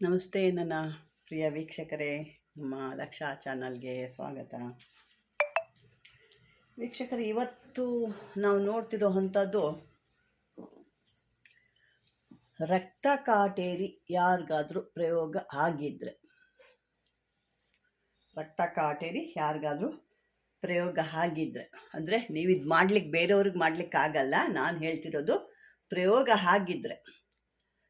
ನಮಸ್ತೆ ನನ್ನ ಪ್ರಿಯ ವೀಕ್ಷಕರೇ, ನಮ್ಮ ಲಕ್ಷ ಚಾನಲ್ಗೆ ಸ್ವಾಗತ. ವೀಕ್ಷಕರೇ, ಇವತ್ತು ನಾವು ನೋಡ್ತಿರೋ ಅಂಥದ್ದು ರಕ್ತ ಕಾಟೇರಿ ಯಾರಿಗಾದರೂ ಪ್ರಯೋಗ ಆಗಿದ್ರೆ. ರಕ್ತ ಕಾಟೇರಿ ಯಾರಿಗಾದರೂ ಪ್ರಯೋಗ ಆಗಿದ್ರೆ. ಅಂದರೆ ನೀವು ಇದು ಮಾಡ್ಲಿಕ್ಕೆ ಬೇರೆಯವ್ರಿಗೆ ಮಾಡ್ಲಿಕ್ಕೆ ಆಗಲ್ಲ ನಾನು ಹೇಳ್ತಿರೋದು ಪ್ರಯೋಗ ಆಗಿದ್ರೆ.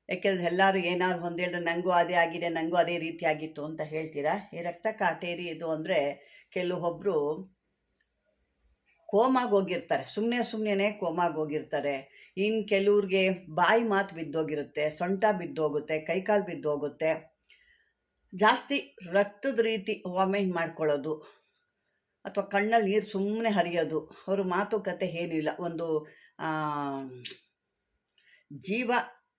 ಯಾಕೆಂದ್ರೆ ಎಲ್ಲರೂ ಏನಾದ್ರು ಒಂದು ಹೇಳಿದ್ರೆ ನನಗೂ ಅದೇ ಆಗಿದೆ ನನಗೂ ಅದೇ ರೀತಿ ಆಗಿತ್ತು ಅಂತ ಹೇಳ್ತೀರಾ? ಈ ರಕ್ತ ಕಾಟೇರಿ ಇದು ಅಂದರೆ ಕೆಲವೊಬ್ಬರು ಕೋಮಾಗಿ ಹೋಗಿರ್ತಾರೆ. ಸುಮ್ಮನೆ ಸುಮ್ಮನೆ ಕೋಮಾಗಿ ಹೋಗಿರ್ತಾರೆ. ಇನ್ನು ಕೆಲವ್ರಿಗೆ ಬಾಯಿ ಮಾತು ಬಿದ್ದೋಗಿರುತ್ತೆ, ಸೊಂಟ ಬಿದ್ದೋಗುತ್ತೆ, ಕೈಕಾಲು ಬಿದ್ದೋಗುತ್ತೆ. ಜಾಸ್ತಿ ರಕ್ತದ ರೀತಿ ವಾಮಿಟ್ ಮಾಡ್ಕೊಳ್ಳೋದು ಅಥವಾ ಕಣ್ಣಲ್ಲಿ ನೀರು ಸುಮ್ಮನೆ ಹರಿಯೋದು, ಅವ್ರ ಮಾತುಕತೆ ಏನಿಲ್ಲ. ಒಂದು ಜೀವ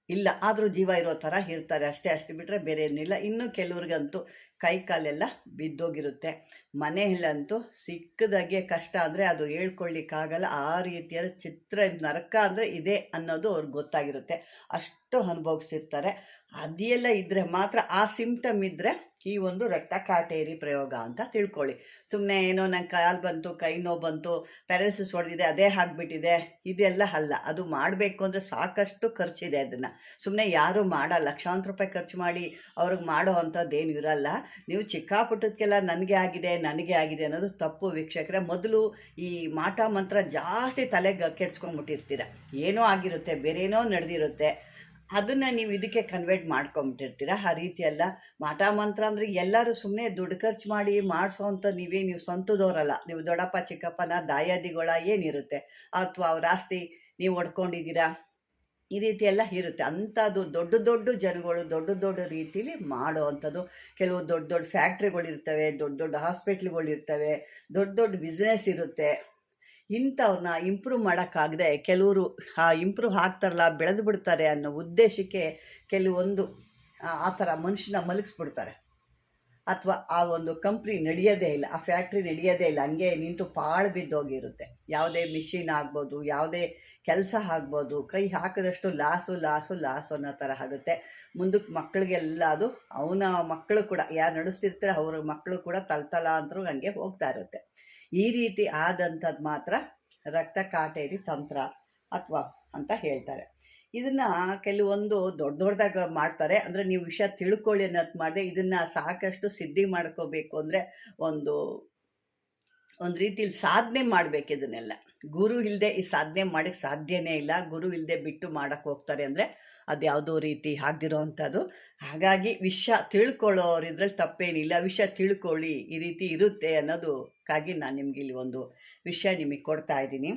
ಇಲ್ಲ, ಆದರೂ ಜೀವ ಇರೋ ಥರ ಇರ್ತಾರೆ. ಅಷ್ಟೇ, ಅಷ್ಟು ಬಿಟ್ಟರೆ ಬೇರೆ ಏನಿಲ್ಲ. ಇನ್ನೂ ಕೆಲವ್ರಿಗಂತೂ ಕೈ ಕಾಲೆಲ್ಲ ಬಿದ್ದೋಗಿರುತ್ತೆ. ಮನೆಯಲ್ಲಂತೂ ಸಿಕ್ಕದಾಗೆ ಕಷ್ಟ ಅಂದರೆ ಅದು ಹೇಳ್ಕೊಳ್ಳಿಕ್ಕಾಗಲ್ಲ ಆ ರೀತಿಯ ಚಿತ್ರ, ನರಕ ಅಂದರೆ ಇದೆ ಅನ್ನೋದು ಅವ್ರಿಗೆ ಗೊತ್ತಾಗಿರುತ್ತೆ. ಅಷ್ಟು ಅನುಭವಿಸಿರ್ತಾರೆ. ಅದೆಲ್ಲ ಇದ್ದರೆ ಮಾತ್ರ ಆ ಸಿಂಪ್ಟಮ್ ಇದ್ದರೆ ಈ ಒಂದು ರಕ್ತ ಕಾಟೇರಿ ಪ್ರಯೋಗ ಅಂತ ತಿಳ್ಕೊಳ್ಳಿ. ಸುಮ್ಮನೆ ಏನೋ ನಂಗೆ ಕಾಲು ಬಂತು, ಕೈ ನೋವು ಬಂತು ಪ್ಯಾರಾಲಿಸಿಸ್ ಹೊಡೆದಿದೆ, ಅದೇ ಆಗಿಬಿಟ್ಟಿದೆ, ಇದೆಲ್ಲ ಅಲ್ಲ. ಅದು ಮಾಡಬೇಕು ಅಂದರೆ ಸಾಕಷ್ಟು ಖರ್ಚಿದೆ ಅದನ್ನು. ಸುಮ್ಮನೆ ಯಾರೂ ಮಾಡಲ್ಲ. ಲಕ್ಷಾಂತರ ರೂಪಾಯಿ ಖರ್ಚು ಮಾಡಿ ಅವ್ರಿಗೆ ಮಾಡೋ ಅಂಥದ್ದೇನು ಏನು ಇರಲ್ಲ. ನೀವು ಚಿಕ್ಕಾಪುಟ್ಟದಕ್ಕೆಲ್ಲ ನನಗೆ ಆಗಿದೆ ನನಗೆ ಆಗಿದೆ ಅನ್ನೋದು ತಪ್ಪು ವೀಕ್ಷಕರೇ. ಮೊದಲು ಈ ಮಾಟ ಮಂತ್ರ ಜಾಸ್ತಿ ತಲೆಗೆ ಕೆಡ್ಸ್ಕೊಂಡ್ಬಿಟ್ಟಿರ್ತೀರ ಏನೋ ಆಗಿರುತ್ತೆ, ಬೇರೇನೋ ನಡೆದಿರುತ್ತೆ. ಅದನ್ನು ನೀವು ಇದಕ್ಕೆ ಕನ್ವರ್ಟ್ ಮಾಡ್ಕೊಂಬಿಟ್ಟಿರ್ತೀರ. ಆ ರೀತಿ ಎಲ್ಲ ಮಾಟ ಮಂತ್ರ ಅಂದರೆ ಎಲ್ಲರೂ ಸುಮ್ಮನೆ ದುಡ್ಡು ಖರ್ಚು ಮಾಡಿ ಮಾಡಿಸೋ ಅಂತ ನೀವೇ ನೀವು ಸ್ವಂತದವರಲ್ಲ ನೀವು ದೊಡ್ಡಪ್ಪ, ಚಿಕ್ಕಪ್ಪನ ದಾಯಾದಿಗಳ ಏನಿರುತ್ತೆ? ಅಥವಾ ಅವ್ರ ಆಸ್ತಿ ನೀವು ಹೊಡ್ಕೊಂಡಿದ್ದೀರಾ ಈ ರೀತಿ ಎಲ್ಲ ಇರುತ್ತೆ. ಅಂಥದ್ದು ದೊಡ್ಡ ದೊಡ್ಡ ಜನಗಳು ದೊಡ್ಡ ದೊಡ್ಡ ರೀತಿಲಿ ಮಾಡೋ ಅಂಥದ್ದು. ಕೆಲವು ದೊಡ್ಡ ದೊಡ್ಡ ಫ್ಯಾಕ್ಟ್ರಿಗಳಿರ್ತವೆ ದೊಡ್ಡ ದೊಡ್ಡ ಹಾಸ್ಪಿಟ್ಲ್ಗಳಿರ್ತವೆ ದೊಡ್ಡ ದೊಡ್ಡ ಬಿಸ್ನೆಸ್ ಇರುತ್ತೆ. ಇಂಥವ್ರನ್ನ ಇಂಪ್ರೂವ್ ಮಾಡೋಕ್ಕಾಗದೆ ಕೆಲವರು, ಆ ಇಂಪ್ರೂವ್ ಆಗ್ತಾರಲ್ಲ, ಬೆಳೆದು ಬಿಡ್ತಾರೆ ಅನ್ನೋ ಉದ್ದೇಶಕ್ಕೆ ಕೆಲವೊಂದು, ಆ- ಥರ ಮನುಷ್ಯನ ಮಲಗಿಸ್ಬಿಡ್ತಾರೆ. ಅಥವಾ ಆ ಒಂದು ಕಂಪ್ನಿ ನಡೆಯೋದೇ ಇಲ್ಲ, ಆ ಫ್ಯಾಕ್ಟ್ರಿ ನಡೆಯೋದೇ ಇಲ್ಲ, ಹಂಗೆ ನಿಂತು ಪಾಳು ಬಿದ್ದೋಗಿರುತ್ತೆ. ಯಾವುದೇ ಮಿಷಿನ್ ಆಗ್ಬೋದು, ಯಾವುದೇ ಕೆಲಸ ಆಗ್ಬೋದು, ಕೈ ಹಾಕಿದಷ್ಟು ಲಾಸು ಲಾಸು ಲಾಸು ಅನ್ನೋ ಥರ ಆಗುತ್ತೆ. ಮುಂದಕ್ಕೆ ಮಕ್ಕಳಿಗೆಲ್ಲ ಅದು, ಅವನ ಮಕ್ಕಳು ಕೂಡ, ಯಾರು ನಡೆಸ್ತಿರ್ತಾರೆ, ಅವ್ರ ಮಕ್ಕಳು ಕೂಡ ತಲತಲಾಂತರೂ ಹಂಗೆ ಹೋಗ್ತಾ ಇರುತ್ತೆ. ಈ ರೀತಿ ಆದಂಥದ್ದು ಮಾತ್ರ ರಕ್ತ ಕಾಟೇರಿ ತಂತ್ರ ಅಥವಾ ಅಂತ ಹೇಳ್ತಾರೆ. ಇದನ್ನು ಕೆಲವೊಂದು ದೊಡ್ಡ ದೊಡ್ಡದಾಗ ಮಾಡ್ತಾರೆ. ಅಂದರೆ ನೀವು ವಿಷಯ ತಿಳ್ಕೊಳ್ಳಿ ಅನ್ನೋದು ಮಾಡಿದೆ ಇದನ್ನು ಸಾಕಷ್ಟು ಸಿದ್ಧಿ ಮಾಡ್ಕೋಬೇಕು ಅಂದರೆ ಒಂದು ಒಂದು ರೀತಿಲಿ ಸಾಧನೆ ಮಾಡಬೇಕು ಇದನ್ನೆಲ್ಲ. ಗುರು ಇಲ್ಲದೆ ಈ ಸಾಧನೆ ಮಾಡೋಕ್ಕೆ ಸಾಧ್ಯನೇ ಇಲ್ಲ. ಗುರು ಇಲ್ಲದೆ ಬಿಟ್ಟು ಮಾಡೋಕ್ಕೆ ಹೋಗ್ತಾರೆ ಅಂದರೆ ಅದು ಯಾವುದೋ ರೀತಿ ಆಗದಿರೋ ಅಂಥದ್ದು ಹಾಗಾಗಿ ವಿಷಯ ತಿಳ್ಕೊಳ್ಳೋರು ಇದ್ರಲ್ಲಿ ತಪ್ಪೇನಿಲ್ಲ. ವಿಷಯ ತಿಳ್ಕೊಳ್ಳಿ, ಈ ರೀತಿ ಇರುತ್ತೆ ಅನ್ನೋದಕ್ಕಾಗಿ ನಾನು ನಿಮ್ಗೆ ಇಲ್ಲಿ ಒಂದು ವಿಷಯ ನಿಮಗೆ ಕೊಡ್ತಾ ಇದ್ದೀನಿ.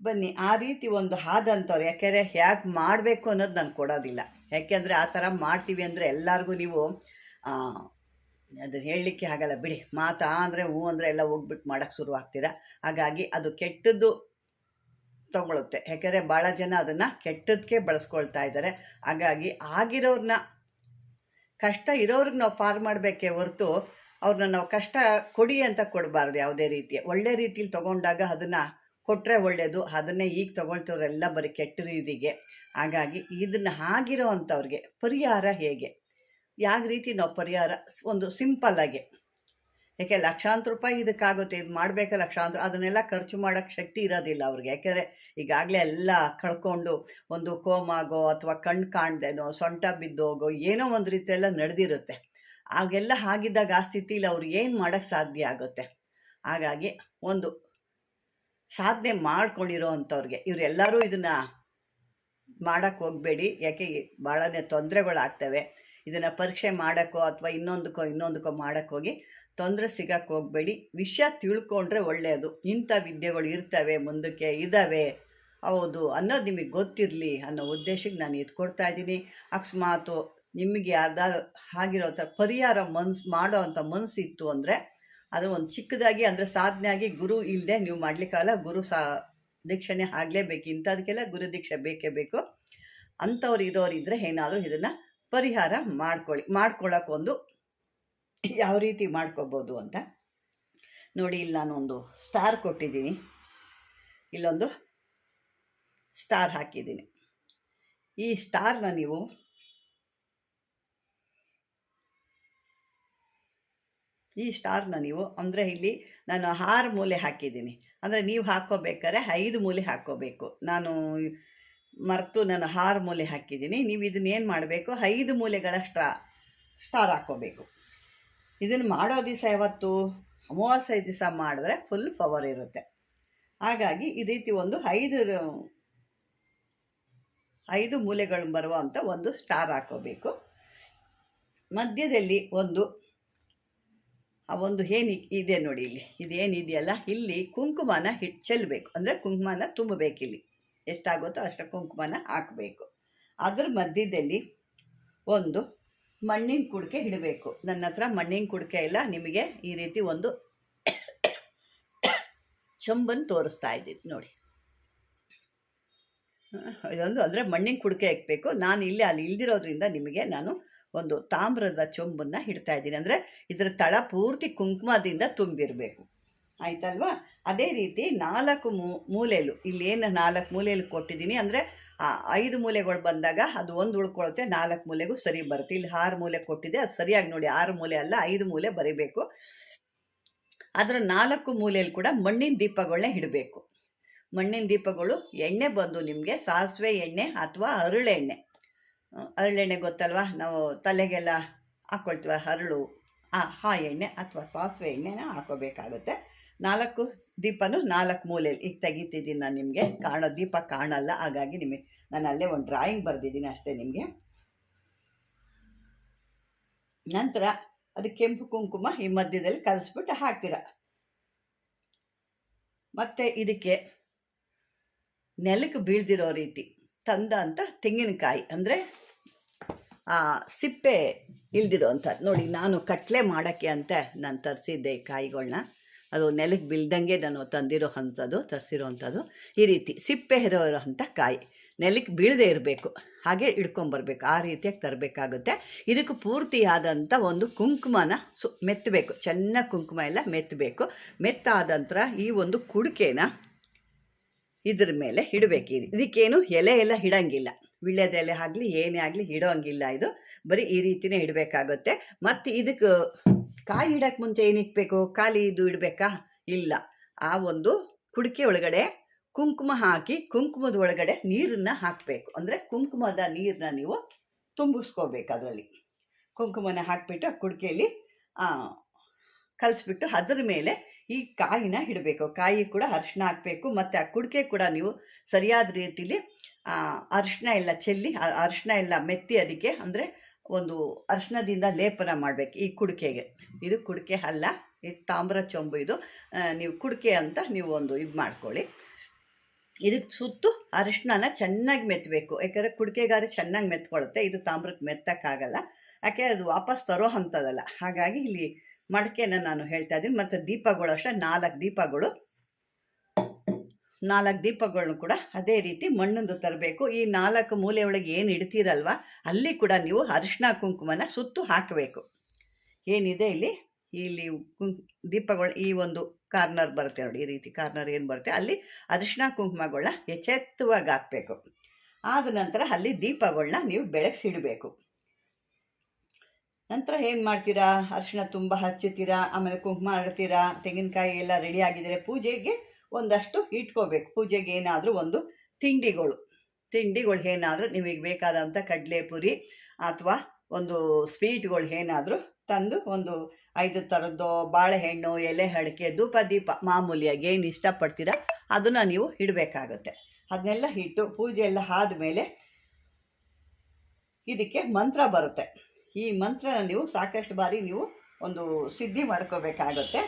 ಬನ್ನಿ, ಆ ರೀತಿ ಒಂದು ಹಾದಂಥವ್ರು ಯಾಕೆಂದರೆ ಹೇಗೆ ಮಾಡಬೇಕು ಅನ್ನೋದು ನಾನು ಕೊಡೋದಿಲ್ಲ. ಯಾಕೆಂದರೆ ಆ ಥರ ಮಾಡ್ತೀವಿ ಅಂದರೆ ಎಲ್ಲರಿಗೂ ನೀವು ಅದನ್ನು ಹೇಳಲಿಕ್ಕೆ ಆಗಲ್ಲ. ಬಿಡಿ, ಮಾತಾ ಅಂದರೆ ಹ್ಞೂ ಅಂದರೆ ಎಲ್ಲ ಹೋಗ್ಬಿಟ್ಟು ಮಾಡೋಕ್ಕೆ ಶುರು ಆಗ್ತೀರಾ ಹಾಗಾಗಿ ಅದು ಕೆಟ್ಟದ್ದು ತಗೊಳುತ್ತೆ. ಯಾಕೆಂದರೆ ಭಾಳ ಜನ ಅದನ್ನು ಕೆಟ್ಟದಕ್ಕೆ ಬಳಸ್ಕೊಳ್ತಾ ಇದ್ದಾರೆ. ಹಾಗಾಗಿ ಆಗಿರೋರನ್ನ ಕಷ್ಟ ಇರೋರಿಗೆ ನಾವು ಪಾರು ಮಾಡಬೇಕೇ ಹೊರತು ಅವ್ರನ್ನ ನಾವು ಕಷ್ಟ ಕೊಡಿ ಅಂತ ಕೊಡಬಾರ್ದು ಯಾವುದೇ ರೀತಿ ಒಳ್ಳೆ ರೀತಿಲಿ ತೊಗೊಂಡಾಗ ಅದನ್ನು ಕೊಟ್ಟರೆ ಒಳ್ಳೆಯದು ಅದನ್ನೇ ಈಗ ತೊಗೊಳ್ತವ್ರೆಲ್ಲ ಬರೀ ಕೆಟ್ಟ ರೀತಿಗೆ. ಹಾಗಾಗಿ ಇದನ್ನು ಆಗಿರೋ ಅಂಥವ್ರಿಗೆ ಪರಿಹಾರ ಹೇಗೆ? ಯಾವ ರೀತಿ ನಾವು ಪರಿಹಾರ? ಒಂದು ಸಿಂಪಲ್ಲಾಗಿ ಯಾಕೆ ಲಕ್ಷಾಂತರ ರೂಪಾಯಿ ಇದಕ್ಕಾಗುತ್ತೆ, ಇದು ಮಾಡಬೇಕು ಲಕ್ಷಾಂತರ? ಅದನ್ನೆಲ್ಲ ಖರ್ಚು ಮಾಡೋಕ್ಕೆ ಶಕ್ತಿ ಇರೋದಿಲ್ಲ ಅವ್ರಿಗೆ. ಯಾಕೆಂದರೆ ಈಗಾಗಲೇ ಎಲ್ಲ ಕಳ್ಕೊಂಡು ಒಂದು ಕೋಮಾಗೋ ಅಥವಾ ಕಣ್ಣು ಕಾಣ್ದೇನೋ, ಸೊಂಟ ಬಿದ್ದೋಗೋ, ಏನೋ ಒಂದು ರೀತಿಯೆಲ್ಲ ನಡೆದಿರುತ್ತೆ. ಆಗೆಲ್ಲ ಆಗಿದ್ದಾಗ ಆ ಸ್ಥಿತಿಲಿ ಅವ್ರು ಏನು ಮಾಡೋಕ್ಕೆ ಸಾಧ್ಯ ಆಗುತ್ತೆ? ಹಾಗಾಗಿ ಒಂದು ಸಾಧನೆ ಮಾಡ್ಕೊಂಡಿರೋ ಅಂಥವ್ರಿಗೆ ಇವರೆಲ್ಲರೂ ಇದನ್ನು ಮಾಡೋಕ್ಕೆ ಹೋಗಬೇಡಿ. ಯಾಕೆ ಭಾಳನೇ ತೊಂದರೆಗಳಾಗ್ತವೆ. ಇದನ್ನು ಪರೀಕ್ಷೆ ಮಾಡೋಕ್ಕೋ ಅಥವಾ ಇನ್ನೊಂದಕ್ಕೋ ಇನ್ನೊಂದಕ್ಕೋ ಮಾಡೋಕ್ಕೆ ಹೋಗಿ ತೊಂದರೆ ಸಿಗಕ್ಕೆ ಹೋಗಬೇಡಿ. ವಿಷಯ ತಿಳ್ಕೊಂಡ್ರೆ ಒಳ್ಳೆಯದು ಇಂಥ ವಿದ್ಯೆಗಳು ಇರ್ತವೆ, ಮುಂದಕ್ಕೆ ಇದ್ದಾವೆ ಹೌದು, ಅನ್ನೋದು ನಿಮಗೆ ಗೊತ್ತಿರಲಿ ಅನ್ನೋ ಉದ್ದೇಶಕ್ಕೆ ನಾನು ಇದು ಕೊಡ್ತಾ ಇದ್ದೀನಿ. ಅಕಸ್ಮಾತು ನಿಮಗೆ ಯಾರ್ದಾರು ಆಗಿರೋ ಥರ ಪರಿಹಾರ ಮನ್ಸು ಮಾಡೋ ಅಂಥ ಮನಸ್ಸಿತ್ತು ಅಂದರೆ, ಅದು ಒಂದು ಚಿಕ್ಕದಾಗಿ ಅಂದರೆ ಸಾಧನೆ ಆಗಿ ಗುರು ಇಲ್ಲದೆ ನೀವು ಮಾಡಲಿಕ್ಕಾಗಲ್ಲ, ಗುರು ಸಾ ದೀಕ್ಷಣೆ ಆಗಲೇಬೇಕು. ಇಂಥದಕ್ಕೆಲ್ಲ ಗುರು ದೀಕ್ಷೆ ಬೇಕೇ ಬೇಕು. ಅಂಥವ್ರು ಇರೋರು ಇದ್ದರೆ ಏನಾದರೂ ಇದನ್ನು ಪರಿಹಾರ ಮಾಡ್ಕೊಳ್ಳಿ ಮಾಡ್ಕೊಳ್ಳೋಕ್ಕೊಂದು ಯಾವ ರೀತಿ ಮಾಡ್ಕೋಬೋದು ಅಂತ. ನೋಡಿ, ಇಲ್ಲಿ ನಾನೊಂದು ಸ್ಟಾರ್ ಕೊಟ್ಟಿದ್ದೀನಿ. ಇಲ್ಲೊಂದು ಸ್ಟಾರ್ ಹಾಕಿದ್ದೀನಿ. ಈ ಸ್ಟಾರ್ನ ನೀವು ಈ ಸ್ಟಾರ್ನ ನೀವು ಅಂದರೆ ಇಲ್ಲಿ ನಾನು ಆರು ಮೂಲೆ ಹಾಕಿದ್ದೀನಿ. ಅಂದರೆ ನೀವು ಹಾಕೋಬೇಕಾದ್ರೆ ಐದು ಮೂಲೆ ಹಾಕ್ಕೋಬೇಕು ನಾನು ಮರೆತು ನಾನು ಆರು ಮೂಲೆ ಹಾಕಿದ್ದೀನಿ. ನೀವು ಇದನ್ನೇನು ಮಾಡಬೇಕು? ಐದು ಮೂಲೆಗಳ ಸ್ಟ್ರಾ ಸ್ಟಾರ್ ಹಾಕ್ಕೋಬೇಕು ಇದನ್ನು ಮಾಡೋ ದಿವಸ ಯಾವತ್ತು? ಅಮಾವಾಸ್ಯೆ ದಿವಸ ಮಾಡಿದ್ರೆ ಫುಲ್ ಪವರ್ ಇರುತ್ತೆ. ಹಾಗಾಗಿ ಈ ರೀತಿ ಒಂದು ಐದು ಐದು ಮೂಲೆಗಳು ಬರುವಂಥ ಒಂದು ಸ್ಟಾರ್ ಹಾಕೋಬೇಕು. ಮಧ್ಯದಲ್ಲಿ ಒಂದು, ಆ ಒಂದು ಏನು ಇದೆ ನೋಡಿ ಇಲ್ಲಿ. ಇದೇನಿದೆಯಲ್ಲ ಇಲ್ಲಿ ಕುಂಕುಮನ ಹಿಟ್ ಚೆಲ್ಲಬೇಕು ಅಂದರೆ ಕುಂಕುಮನ ತುಂಬಬೇಕು ಇಲ್ಲಿ. ಎಷ್ಟಾಗುತ್ತೋ ಅಷ್ಟು ಕುಂಕುಮನ ಹಾಕಬೇಕು. ಅದ್ರ ಮಧ್ಯದಲ್ಲಿ ಒಂದು ಮಣ್ಣಿನ ಕುಡಿಕೆ ಇಡಬೇಕು ನನ್ನ ಹತ್ರ ಮಣ್ಣಿನ ಕುಡಿಕೆ ಇಲ್ಲ. ನಿಮಗೆ ಈ ರೀತಿ ಒಂದು ಚಂಬನ್ನು ತೋರಿಸ್ತಾ ಇದ್ದೀನಿ. ನೋಡಿ. ಇದೊಂದು ಅಂದರೆ ಮಣ್ಣಿನ ಕುಡಿಕೆ ಇಕ್ಬೇಕು. ನಾನು ಇಲ್ಲಿ, ಅಲ್ಲಿ ಇಲ್ದಿರೋದ್ರಿಂದ ನಿಮಗೆ ನಾನು ಒಂದು ತಾಮ್ರದ ಚೊಂಬನ್ನು ಇಡ್ತಾ ಇದ್ದೀನಿ. ಅಂದರೆ ಇದರ ತಳ ಪೂರ್ತಿ ಕುಂಕುಮದಿಂದ ತುಂಬಿರಬೇಕು. ಆಯ್ತಲ್ವಾ? ಅದೇ ರೀತಿ ನಾಲ್ಕು ಮೂ ಮೂಲೆಯಲ್ಲೂ ಇಲ್ಲೇನು ನಾಲ್ಕು ಮೂಲೆಯಲ್ಲಿ ಕೊಟ್ಟಿದ್ದೀನಿ ಅಂದರೆ ಆ ಐದು ಮೂಲೆಗಳು ಬಂದಾಗ ಅದು ಒಂದು ಉಳ್ಕೊಳುತ್ತೆ ನಾಲ್ಕು ಮೂಲೆಗೂ ಸರಿ ಬರುತ್ತೆ. ಇಲ್ಲಿ ಆರು ಮೂಲೆ ಕೊಟ್ಟಿದೆ ಅದು ಸರಿಯಾಗಿ ನೋಡಿ ಆರು ಮೂಲೆ ಅಲ್ಲ ಐದು ಮೂಲೆ ಬರೀಬೇಕು. ಅದರ ನಾಲ್ಕು ಮೂಲೆಯಲ್ಲಿ ಕೂಡ ಮಣ್ಣಿನ ದೀಪಗಳನ್ನೇ ಇಡಬೇಕು. ಮಣ್ಣಿನ ದೀಪಗಳು ಎಣ್ಣೆ ಬಂದು ನಿಮಗೆ ಸಾಸಿವೆ ಎಣ್ಣೆ ಅಥವಾ ಹರಳೆಣ್ಣೆ ಆ, ಹರಳೆಣ್ಣೆ ಗೊತ್ತಲ್ವಾ? ನಾವು ತಲೆಗೆಲ್ಲ ಹಾಕ್ಕೊಳ್ತೀವ ಹರಳು ಆ ಆ ಎಣ್ಣೆ ಅಥವಾ ಸಾಸಿವೆ ಎಣ್ಣೆನ ಹಾಕೋಬೇಕಾಗುತ್ತೆ. ನಾಲ್ಕು ದೀಪನೂ ನಾಲ್ಕು ಮೂಲೆಯಲ್ಲಿ. ಈಗ ತೆಗಿತಿದ್ದೀನಿ ನಾನು ನಿಮಗೆ. ಕಾಣೋ ದೀಪ ಕಾಣಲ್ಲ, ಹಾಗಾಗಿ ನಿಮಗೆ ನಾನು ಅಲ್ಲೇ ಒಂದು ಡ್ರಾಯಿಂಗ್ ಬರೆದಿದ್ದೀನಿ ಅಷ್ಟೇ ನಿಮಗೆ. ನಂತರ ಅದು ಕೆಂಪು ಕುಂಕುಮ ಈ ಮಧ್ಯದಲ್ಲಿ ಕಲಿಸ್ಬಿಟ್ಟು ಹಾಕ್ತೀರ. ಮತ್ತು ಇದಕ್ಕೆ ನೆಲಕ್ಕೆ ಬೀಳ್ದಿರೋ ರೀತಿ ತಂದ ಅಂತ ತೆಂಗಿನಕಾಯಿ, ಅಂದರೆ ಆ ಸಿಪ್ಪೆ ಇಲ್ದಿರೋ ಅಂಥದ್ದು ನೋಡಿ, ನಾನು ಕಟ್ಲೆ ಮಾಡೋಕ್ಕೆ ಅಂತ ನಾನು ತರಿಸಿದ್ದೆ ಈ ಕಾಯಿಗಳನ್ನ ಅದು ನೆಲಕ್ಕೆ ಬೀಳ್ದಂಗೆ ನಾನು ತಂದಿರೋ ಅಂಥದ್ದು ತರಿಸಿರೋ ಅಂಥದ್ದು ಈ ರೀತಿ ಸಿಪ್ಪೆ ಇರೋ ಅಂಥ ಕಾಯಿ. ನೆಲಕ್ಕೆ ಬೀಳದೇ ಇರಬೇಕು. ಹಾಗೆ ಇಡ್ಕೊಂಬರ್ಬೇಕು ಆ ರೀತಿಯಾಗಿ ತರಬೇಕಾಗುತ್ತೆ. ಇದಕ್ಕೆ ಪೂರ್ತಿಯಾದಂಥ ಒಂದು ಕುಂಕುಮನ ಸು, ಮೆತ್ತಬೇಕು. ಚೆನ್ನಾಗಿ ಕುಂಕುಮ ಎಲ್ಲ ಮೆತ್ತಬೇಕು. ಮೆತ್ತಾದ ನಂತರ ಈ ಒಂದು ಕುಡಿಕೆನ ಇದ್ರ ಮೇಲೆ ಇಡಬೇಕು. ಇದಕ್ಕೇನು ಎಲೆ ಎಲ್ಲ ಇಡಂಗಿಲ್ಲ ವಿಳ್ಯದೆಲೆ ಆಗಲಿ, ಏನೇ ಆಗಲಿ ಇಡೋಂಗಿಲ್ಲ ಇದು. ಬರೀ ಈ ರೀತಿನೇ ಇಡಬೇಕಾಗುತ್ತೆ. ಮತ್ತು ಇದಕ್ಕೆ ಕಾಯಿ ಇಡಕ್ಕೆ ಮುಂಚೆ ಏನಿಕ್ಬೇಕು ಖಾಲಿ ಇದು ಇಡಬೇಕಾ? ಇಲ್ಲ. ಆ ಒಂದು ಕುಡಿಕೆ ಒಳಗಡೆ ಕುಂಕುಮ ಹಾಕಿ ಕುಂಕುಮದ ಒಳಗಡೆ ನೀರನ್ನು ಹಾಕಬೇಕು. ಅಂದರೆ ಕುಂಕುಮದ ನೀರನ್ನ ನೀವು ತುಂಬಿಸ್ಕೋಬೇಕು ಅದರಲ್ಲಿ. ಕುಂಕುಮನ ಹಾಕಿಬಿಟ್ಟು ಆ ಕುಡಿಕೆಯಲ್ಲಿ ಕಲಿಸ್ಬಿಟ್ಟು ಅದ್ರ ಮೇಲೆ ಈ ಕಾಯಿನ ಇಡಬೇಕು. ಕಾಯಿ ಕೂಡ ಅರಿಶಿನ ಹಾಕಬೇಕು. ಮತ್ತು ಆ ಕುಡಿಕೆ ಕೂಡ ನೀವು ಸರಿಯಾದ ರೀತಿಲಿ ಅರಿಶಿನ ಎಲ್ಲ ಚೆಲ್ಲಿ ಅರಿಶಿನ ಎಲ್ಲ ಮೆತ್ತಿ ಅದಕ್ಕೆ ಅಂದರೆ ಒಂದು ಅರ್ಶಿನದಿಂದ ಲೇಪನ ಮಾಡಬೇಕು ಈ ಕುಡಿಕೆಗೆ. ಇದು ಕುಡಿಕೆ ಅಲ್ಲ ಇದು ತಾಮ್ರ ಚೊಂಬು ಇದು. ನೀವು ಕುಡಿಕೆ ಅಂತ ನೀವು ಒಂದು ಇದು ಮಾಡ್ಕೊಳ್ಳಿ. ಇದಕ್ಕೆ ಸುತ್ತು ಅರಿಶಿನ ಚೆನ್ನಾಗಿ ಮೆತ್ತಬೇಕು ಯಾಕಂದರೆ ಕುಡಿಕೆಗಾರೆ ಚೆನ್ನಾಗಿ ಮೆತ್ಕೊಳ್ಳುತ್ತೆ ಇದು ತಾಮ್ರಕ್ಕೆ ಮೆತ್ತಕ್ಕಾಗಲ್ಲ. ಯಾಕೆ ಅದು ವಾಪಸ್ ತರೋ ಅಂಥದ್ದಲ್ಲ. ಹಾಗಾಗಿ ಇಲ್ಲಿ ಮಡಿಕೆನ ನಾನು ಹೇಳ್ತಾ ಇದ್ದೀನಿ. ಮತ್ತು ದೀಪಗಳು ಅಷ್ಟೇ, ನಾಲ್ಕು ದೀಪಗಳು. ನಾಲ್ಕು ದೀಪಗಳನ್ನು ಕೂಡ ಅದೇ ರೀತಿ ಮಣ್ಣೊಂದು ತರಬೇಕು. ಈ ನಾಲ್ಕು ಮೂಲೆಯೊಳಗೆ ಏನು ಇಡ್ತೀರಲ್ವ, ಅಲ್ಲಿ ಕೂಡ ನೀವು ಅರಿಶಿನ ಕುಂಕುಮನ ಸುತ್ತು ಹಾಕಬೇಕು. ಏನಿದೆ ಇಲ್ಲಿ? ಇಲ್ಲಿ ದೀಪಗಳು, ಈ ಒಂದು ಕಾರ್ನರ್ ಬರುತ್ತೆ ನೋಡಿ, ಈ ರೀತಿ ಕಾರ್ನರ್ ಏನು ಬರುತ್ತೆ? ಅಲ್ಲಿ ಅರಿಶಿನ ಕುಂಕುಮಗಳನ್ನ ಎಚ್ಚೆತ್ತವಾಗಿ ಹಾಕಬೇಕು. ಆದ ನಂತರ ಅಲ್ಲಿ ದೀಪಗಳನ್ನ ನೀವು ಬೆಳಗ್ಸಿಡಬೇಕು. ನಂತರ ಏನು ಮಾಡ್ತೀರಾ? ಅರಿಶಿನ ತುಂಬ ಹಚ್ಚುತ್ತೀರಾ? ಆಮೇಲೆ ಕುಂಕುಮ ಇಡ್ತೀರಾ ತೆಂಗಿನಕಾಯಿ ಎಲ್ಲ ರೆಡಿ ಆಗಿದ್ರೆ ಪೂಜೆಗೆ ಒಂದಷ್ಟು ಇಟ್ಕೋಬೇಕು. ಪೂಜೆಗೆ ಏನಾದರೂ ಒಂದು ತಿಂಡಿಗಳು. ತಿಂಡಿಗಳು ಏನಾದರೂ ನಿಮಗೆ ಬೇಕಾದಂಥ ಕಡಲೆಪುರಿ ಅಥವಾ ಒಂದು ಸ್ವೀಟ್ಗಳು ಏನಾದರೂ ತಂದು ಒಂದು ಐದು ಥರದ್ದು ಬಾಳೆಹಣ್ಣು ಎಲೆ ಅಡಿಕೆ ಧೂಪ ದೀಪ ಮಾಮೂಲಿಯಾಗಿ ಏನು ಇಷ್ಟಪಡ್ತೀರ ಅದನ್ನು ನೀವು ಇಡಬೇಕಾಗುತ್ತೆ. ಅದನ್ನೆಲ್ಲ ಇಟ್ಟು ಪೂಜೆ ಎಲ್ಲ ಆದಮೇಲೆ ಇದಕ್ಕೆ ಮಂತ್ರ ಬರುತ್ತೆ. ಈ ಮಂತ್ರನ ನೀವು ಸಾಕಷ್ಟು ಬಾರಿ ನೀವು ಒಂದು ಸಿದ್ಧಿ ಮಾಡ್ಕೋಬೇಕಾಗತ್ತೆ.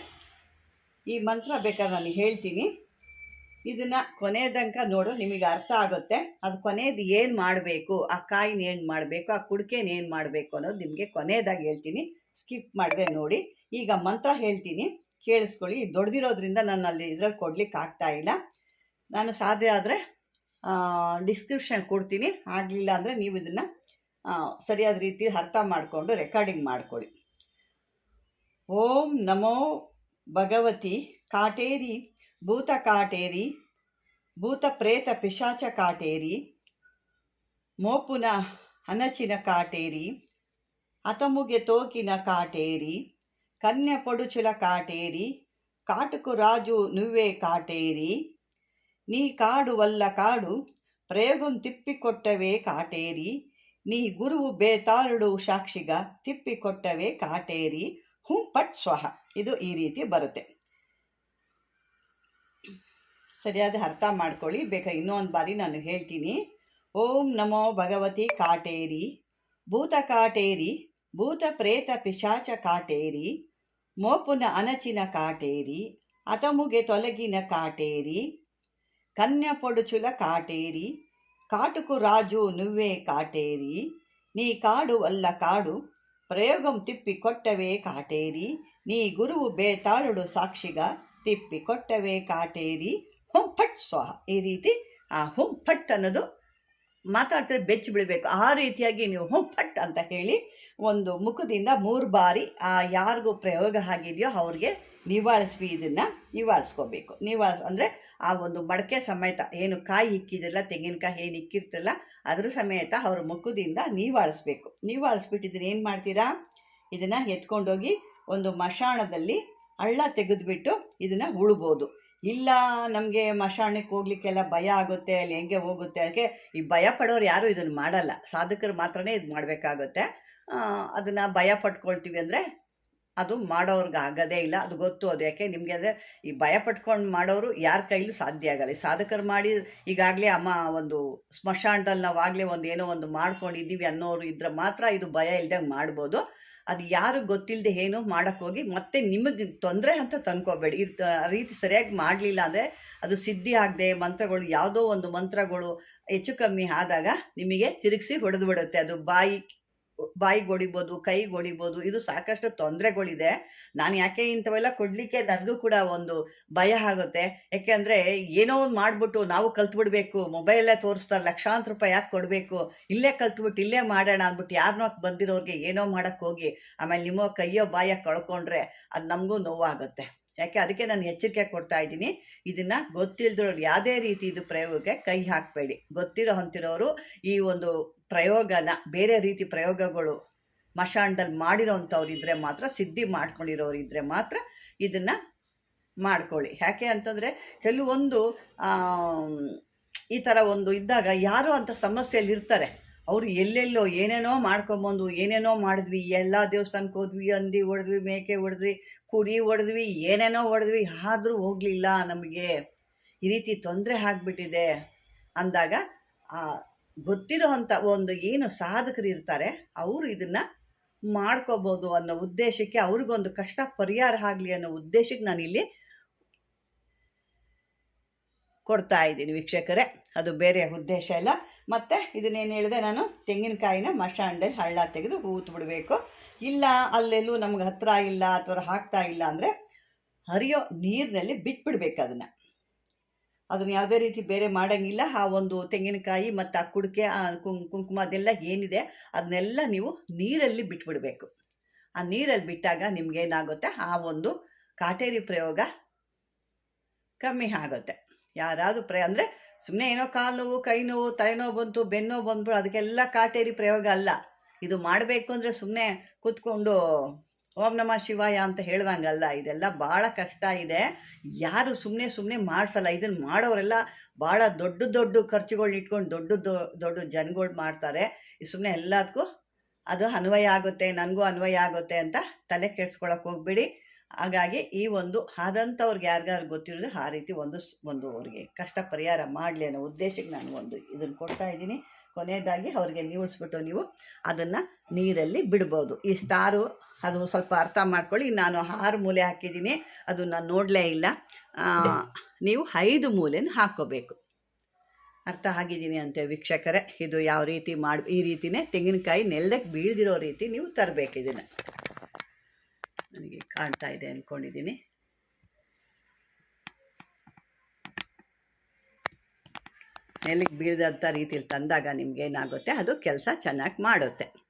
ಈ ಮಂತ್ರ ಬೇಕಾದ್ರೆ ನಾನು ಹೇಳ್ತೀನಿ. ಇದನ್ನು ಕೊನೆಯದಂಕ ನೋಡು, ನಿಮಗೆ ಅರ್ಥ ಆಗುತ್ತೆ. ಅದು ಕೊನೆಯದು ಏನು ಮಾಡಬೇಕು, ಆ ಕಾಯಿನ ಏನು ಮಾಡಬೇಕು, ಆ ಕುಡಿಕೆನ ಏನು ಮಾಡಬೇಕು ಅನ್ನೋದು ನಿಮಗೆ ಕೊನೆಯದಾಗಿ ಹೇಳ್ತೀನಿ. ಸ್ಕಿಪ್ ಮಾಡಿದೆ ನೋಡಿ. ಈಗ ಮಂತ್ರ ಹೇಳ್ತೀನಿ. ಕೇಳಿಸ್ಕೊಳ್ಳಿ. ದೊಡ್ದಿರೋದ್ರಿಂದ ನಾನು ಅಲ್ಲಿ ಇದ್ರಲ್ಲಿ ಕೊಡ್ಲಿಕ್ಕೆ ಆಗ್ತಾ ಇಲ್ಲ. ನಾನು ಸಾಧ್ಯ ಆದರೆ ಡಿಸ್ಕ್ರಿಪ್ಷನ್ ಕೊಡ್ತೀನಿ. ಆಗಲಿಲ್ಲ ಅಂದರೆ ನೀವು ಇದನ್ನು ಸರಿಯಾದ ರೀತಿ ಅರ್ಥ ಮಾಡಿಕೊಂಡು ರೆಕಾರ್ಡಿಂಗ್ ಮಾಡ್ಕೊಳ್ಳಿ. ಓಂ ನಮೋ ಭಗವತಿ ಕಾಟೇರಿ, ಭೂತ ಕಾಟೇರಿ, ಭೂತ ಪ್ರೇತ ಪಿಶಾಚ ಕಾಟೇರಿ, ಮೋಪುನ ಹನಚಿನ ಕಾಟೇರಿ ಅತಮುಗೆ ತೋಕಿನ ಕಾಟೇರಿ, ಕನ್ಯ ಪೊಡುಚುಲ ಕಾಟೇರಿ, ಕಾಟುಕು ರಾಜು ನುವ್ವೇ ಕಾಟೇರಿ, ನೀ ಕಾಡು ವಲ್ಲ ಕಾಡು ಪ್ರಯೋಗಂ ತಿಪ್ಪಿಕೊಟ್ಟವೇ ಕಾಟೇರಿ, ನೀ ಗುರುವು ಬೇತಾಳುಡು ಸಾಕ್ಷಿಗ ತಿಪ್ಪಿಕೊಟ್ಟವೇ ಕಾಟೇರಿ ಹುಂ ಪಟ್ ಸ್ವಹ ಇದು ಈ ರೀತಿ ಬರುತ್ತೆ. ಸರಿಯಾದ ಅರ್ಥ ಮಾಡ್ಕೊಳ್ಳಿ. ಬೇಕಾ ಇನ್ನೊಂದು ಬಾರಿ ನಾನು ಹೇಳ್ತೀನಿ. ಓಂ ನಮೋ ಭಗವತಿ ಕಾಟೇರಿ. ಭೂತ ಕಾಟೇರಿ. ಭೂತ ಪ್ರೇತ ಪಿಶಾಚ ಕಾಟೇರಿ. ಮೋಪುನ ಅನಚಿನ ಕಾಟೇರಿ. ಅತಮುಗೆ ತೊಲಗಿನ ಕಾಟೇರಿ. ಕನ್ಯಪೊಡುಚುಲ ಕಾಟೇರಿ. ಕಾಟುಕು ರಾಜು ನುವ್ವೇ ಕಾಟೇರಿ. ನೀ ಕಾಡು ಅಲ್ಲ ಕಾಡು. ప్రయోగం తిప్పి కొట్టవే కాటేరి నీ గురువు ಬೇತಾಳುಡು ಸಾಕ್ಷಿಗ ತಿಪ್ಪಿ ಕೊಟ್ಟವೇ ಕಾಟೇರಿ ಹುಂ ಫಟ್ ಸ್ವಾಹ ಈ ರೀತಿ ಆ ಹುಂ ಫಟ್ ಅನ್ನೋದು ಮಾತಾಡ್ತಾರೆ ಬೆಚ್ಚಿ ಬೀಳಬೇಕು ಆ ರೀತಿಯಾಗಿ ನೀವು ಹುಂ ಫಟ್ ಅಂತ ಹೇಳಿ ಒಂದು ಮುಖದಿಂದ ಮೂರು ಬಾರಿ ಆ ಯಾರಿಗೂ ಪ್ರಯೋಗ ಆಗಿದೆಯೋ ಅವ್ರಿಗೆ ನಿವಾಳಿಸ್ವಿ ಇದನ್ನು ನಿವಾಳಿಸ್ಕೋಬೇಕು ನಿವಾಳಿಸ್ ಅಂದರೆ ಆ ಒಂದು ಮಡಕೆ ಸಮೇತ ಏನು ಕಾಯಿ ಇಕ್ಕಿದ್ರಲ್ಲ ತೆಂಗಿನಕಾಯಿ ಏನು ಇಕ್ಕಿರ್ತಲ್ಲ ಅದ್ರ ಸಮೇತ ಅವ್ರ ಮುಖದಿಂದ ನೀವಾಳಿಸ್ಬೇಕು ನೀವಾಳಿಸ್ಬಿಟ್ಟು ಇದನ್ನ ಏನು ಮಾಡ್ತೀರಾ? ಇದನ್ನು ಎತ್ಕೊಂಡೋಗಿ ಒಂದು ಮಶಾಣದಲ್ಲಿ ಹಳ್ಳ ತೆಗೆದುಬಿಟ್ಟು ಇದನ್ನು ಉಳ್ಬೋದು. ಇಲ್ಲ, ನಮಗೆ ಮಶಾಣಕ್ಕೆ ಹೋಗ್ಲಿಕ್ಕೆಲ್ಲ ಭಯ ಆಗುತ್ತೆ, ಅಲ್ಲಿ ಹೆಂಗೆ ಹೋಗುತ್ತೆ, ಅದಕ್ಕೆ ಈ ಭಯ ಪಡೋರು ಯಾರೂ ಇದನ್ನು ಮಾಡಲ್ಲ. ಸಾಧಕರು ಮಾತ್ರನೇ ಇದು ಮಾಡಬೇಕಾಗುತ್ತೆ. ಅದನ್ನು ಭಯ ಪಟ್ಕೊಳ್ತೀವಿ ಅಂದರೆ ಅದು ಮಾಡೋರ್ಗೆ ಆಗೋದೇ ಇಲ್ಲ. ಅದು ಗೊತ್ತು. ಅದು ಯಾಕೆ? ನಿಮಗೆ ಅಂದರೆ ಈ ಭಯ ಪಟ್ಕೊಂಡು ಮಾಡೋರು ಯಾರ ಕೈಲೂ ಸಾಧ್ಯ ಆಗಲ್ಲ. ಸಾಧಕರು ಮಾಡಿ ಈಗಾಗಲೇ ಅಮ್ಮ ಒಂದು ಸ್ಮಶಾನದಲ್ಲಿ ನಾವು ಆಗಲೇ ಒಂದು ಏನೋ ಒಂದು ಮಾಡ್ಕೊಂಡಿದ್ದೀವಿ ಅನ್ನೋರು ಇದ್ರೆ ಮಾತ್ರ ಇದು ಭಯ ಇಲ್ದಂಗೆ ಮಾಡ್ಬೋದು. ಅದು ಯಾರು ಗೊತ್ತಿಲ್ಲದೆ ಏನೋ ಮಾಡೋಕ್ಕೋಗಿ ಮತ್ತೆ ನಿಮಗೆ ತೊಂದರೆ ಅಂತ ತಂದ್ಕೋಬೇಡಿ. ಇದು ರೀತಿ ಸರಿಯಾಗಿ ಮಾಡಲಿಲ್ಲ ಅಂದರೆ ಅದು ಸಿದ್ಧಿ ಆಗದೆ ಮಂತ್ರಗಳು ಯಾವುದೋ ಒಂದು ಮಂತ್ರಗಳು ಹೆಚ್ಚು ಕಮ್ಮಿ ಆದಾಗ ನಿಮಗೆ ತಿರುಗಿಸಿ ಹೊಡೆದು ಬಿಡುತ್ತೆ. ಅದು ಬಾಯಿ ಬಾಯಿಗೆ ಹೊಡಿಬೋದು ಕೈಗೆ ಹೊಡಿಬೋದು ಇದು ಸಾಕಷ್ಟು ತೊಂದರೆಗಳಿದೆ. ನಾನು ಯಾಕೆ ಇಂಥವೆಲ್ಲ ಕೊಡಲಿಕ್ಕೆ ನನಗೂ ಕೂಡ ಒಂದು ಭಯ ಆಗುತ್ತೆ. ಯಾಕೆಂದರೆ ಏನೋ ಒಂದು ಮಾಡಿಬಿಟ್ಟು ನಾವು ಕಲ್ತ್ಬಿಡ್ಬೇಕು ಮೊಬೈಲೇ ತೋರಿಸ್ತಾರೆ, ಲಕ್ಷಾಂತರ ರೂಪಾಯಿ ಯಾಕೆ ಕೊಡಬೇಕು? ಇಲ್ಲೇ ಕಲ್ತ್ಬಿಟ್ಟು ಇಲ್ಲೇ ಮಾಡೋಣ ಅಂದ್ಬಿಟ್ಟು ಯಾರನ್ನೋ ಬಂದಿರೋರಿಗೆ ಏನೋ ಮಾಡೋಕ್ಕೆ ಹೋಗಿ, ಆಮೇಲೆ ನಿಮ್ಮ ಕೈಯೋ ಬಾಯ ಕಳ್ಕೊಂಡ್ರೆ ಅದು ನಮಗೂ ನೋವಾಗುತ್ತೆ. ಯಾಕೆ ಅದಕ್ಕೆ ನಾನು ಎಚ್ಚರಿಕೆ ಕೊಡ್ತಾ ಇದ್ದೀನಿ. ಇದನ್ನು ಗೊತ್ತಿಲ್ದಿರೋರು, ಯಾವುದೇ ರೀತಿ ಇದು ಪ್ರಯೋಗಕ್ಕೆ ಕೈ ಹಾಕಬೇಡಿ. ಗೊತ್ತಿರೋ ಅಂತಿರೋರು ಈ ಒಂದು ಪ್ರಯೋಗನ, ಬೇರೆ ರೀತಿ ಪ್ರಯೋಗಗಳು ಮಶಾಂಡಲ್ ಮಾಡಿರೋಂಥವ್ರು ಇದ್ದರೆ ಮಾತ್ರ, ಸಿದ್ಧಿ ಮಾಡ್ಕೊಂಡಿರೋರು ಇದ್ದರೆ ಮಾತ್ರ ಇದನ್ನು ಮಾಡ್ಕೊಳ್ಳಿ. ಯಾಕೆ ಅಂತಂದರೆ ಕೆಲವೊಂದು ಈ ಥರ ಒಂದು ಇದ್ದಾಗ ಯಾರೋ ಅಂಥ ಸಮಸ್ಯೆಯಲ್ಲಿ ಇರ್ತಾರೆ. ಅವರು ಎಲ್ಲೆಲ್ಲೋ ಏನೇನೋ ಮಾಡ್ಕೊಂಬಂದು, ಏನೇನೋ ಮಾಡಿದ್ವಿ, ಎಲ್ಲ ದೇವಸ್ಥಾನಕ್ಕೆ ಹೋದ್ವಿ, ಹಂದಿ ಹೊಡೆದ್ವಿ, ಮೇಕೆ ಹೊಡೆದ್ವಿ ಕುಡಿ ಹೊಡೆದ್ವಿ, ಏನೇನೋ ಹೊಡೆದ್ವಿ, ಆದರೂ ಹೋಗಲಿಲ್ಲ ನಮಗೆ. ಈ ರೀತಿ ತೊಂದರೆ ಆಗ್ಬಿಟ್ಟಿದೆ ಅಂದಾಗ, ಆ ಗೊತ್ತಿರೋ ಅಂಥ ಒಂದು ಏನು ಸಾಧಕರು ಇರ್ತಾರೆ, ಅವರು ಇದನ್ನು ಮಾಡ್ಕೋಬೋದು ಅನ್ನೋ ಉದ್ದೇಶಕ್ಕೆ ಅವ್ರಿಗೊಂದು ಕಷ್ಟ ಪರಿಹಾರ ಆಗಲಿ ಅನ್ನೋ ಉದ್ದೇಶಕ್ಕೆ ನಾನಿಲ್ಲಿ ಕೊಡ್ತಾ ಇದ್ದೀನಿ ವೀಕ್ಷಕರೇ. ಅದು ಬೇರೆ ಉದ್ದೇಶ ಇಲ್ಲ. ಮತ್ತು ಇದನ್ನೇನು ಹೇಳಿದೆ, ನಾನು ತೆಂಗಿನಕಾಯಿನ ಮಶಾಂಡಲ್ಲಿ ಹಳ್ಳ ತೆಗೆದು ಹೂತು ಬಿಡಬೇಕು. ಇಲ್ಲ, ಅಲ್ಲೆಲ್ಲೂ ನಮ್ಗೆ ಹತ್ತಿರ ಇಲ್ಲ ಅಥವಾ ಹಾಕ್ತಾ ಇಲ್ಲ ಅಂದರೆ ಹರಿಯೋ ನೀರಿನಲ್ಲಿ ಬಿಟ್ಬಿಡ್ಬೇಕು ಅದನ್ನು. ಅದನ್ನು ಯಾವುದೇ ರೀತಿ ಬೇರೆ ಮಾಡೋಂಗಿಲ್ಲ. ಆ ಒಂದು ತೆಂಗಿನಕಾಯಿ ಮತ್ತು ಆ ಕುಡಿಕೆ, ಆ ಕುಂಕುಮ ಅದೆಲ್ಲ ಏನಿದೆ, ಅದನ್ನೆಲ್ಲ ನೀವು ನೀರಲ್ಲಿ ಬಿಟ್ಬಿಡಬೇಕು. ಆ ನೀರಲ್ಲಿ ಬಿಟ್ಟಾಗ ನಿಮ್ಗೇನಾಗುತ್ತೆ ಆ ಒಂದು ಕಾಟೇರಿ ಪ್ರಯೋಗ ಕಮ್ಮಿ ಆಗುತ್ತೆ. ಯಾರಾದರೂ ಪ್ರಯ, ಅಂದರೆ ಸುಮ್ಮನೆ ಏನೋ ಕಾಲು ನೋವು ಕೈ ನೋವು ತಲೆನೋವು ಬಂತು, ಬೆನ್ನೋವು ಬಂದ್ಬಿಡು, ಅದಕ್ಕೆಲ್ಲ ಕಾಟೇರಿ ಪ್ರಯೋಗ ಅಲ್ಲ. ಇದು ಮಾಡಬೇಕು ಅಂದರೆ ಸುಮ್ಮನೆ ಕೂತ್ಕೊಂಡು ಓಂ ನಮಃ ಶಿವಾಯ ಅಂತ ಹೇಳ್ದಂಗಲ್ಲ, ಇದೆಲ್ಲ ಭಾಳ ಕಷ್ಟ ಇದೆ. ಯಾರು ಸುಮ್ಮನೆ ಸುಮ್ಮನೆ ಮಾಡಿಸಲ್ಲ ಇದನ್ನು ಮಾಡೋರೆಲ್ಲ ಭಾಳ ದೊಡ್ಡ ದೊಡ್ಡ ಖರ್ಚುಗಳ್ನ ಇಟ್ಕೊಂಡು ದೊಡ್ಡ ದೊಡ್ಡ ಜನಗಳು ಮಾಡ್ತಾರೆ. ಸುಮ್ಮನೆ ಎಲ್ಲದಕ್ಕೂ ಅದು ಅನ್ವಯ ಆಗುತ್ತೆ, ನನಗೂ ಅನ್ವಯ ಆಗುತ್ತೆ ಅಂತ ತಲೆ ಕೆಡ್ಸ್ಕೊಳಕ್ಕೆ ಹೋಗ್ಬೇಡಿ. ಹಾಗಾಗಿ ಈ ಒಂದು ಆದಂಥವ್ರಿಗೆ ಯಾರಿಗಾರು ಗೊತ್ತಿರೋದು ಆ ರೀತಿ ಒಂದು ಒಂದು ಅವ್ರಿಗೆ ಕಷ್ಟ ಪರಿಹಾರ ಮಾಡಲಿ ಅನ್ನೋ ಉದ್ದೇಶಕ್ಕೆ ನಾನು ಒಂದು ಇದನ್ನು ಕೊಡ್ತಾ ಇದ್ದೀನಿ. ಕೊನೆಯದಾಗಿ ಅವ್ರಿಗೆ ನೀವಿಸ್ಬಿಟ್ಟು ನೀವು ಅದನ್ನು ನೀರಲ್ಲಿ ಬಿಡ್ಬೋದು. ಈ ಸ್ಟಾರು ಅದು ಸ್ವಲ್ಪ ಅರ್ಥ ಮಾಡ್ಕೊಳ್ಳಿ. ನಾನು ಆರು ಮೂಲೆ ಹಾಕಿದ್ದೀನಿ. ಅದು ನಾನು ನೋಡಲೇ ಇಲ್ಲ. ನೀವು ಐದು ಮೂಲೆನ ಹಾಕ್ಕೋಬೇಕು. ಅರ್ಥ ಆಗಿದ್ದೀನಿ ಅಂತ ವೀಕ್ಷಕರೇ. ಇದು ಯಾವ ರೀತಿ ಮಾಡಿ, ಈ ರೀತಿನೇ ತೆಂಗಿನಕಾಯಿ ನೆಲ್ದಕ್ಕೆ ಬೀಳ್ದಿರೋ ರೀತಿ ನೀವು ತರಬೇಕು ಇದನ್ನು. ನನಗೆ ಕಾಣ್ತಾ ಇದೆ ಅಂದ್ಕೊಂಡಿದ್ದೀನಿ ನೆಲಕ್ಕೆ ಬೀಳದಂಥ ರೀತಿಲಿ ತಂದಾಗ ನಿಮ್ಗೆ ಏನಾಗುತ್ತೆ? ಅದು ಕೆಲಸ ಚೆನ್ನಾಗಿ ಮಾಡುತ್ತೆ.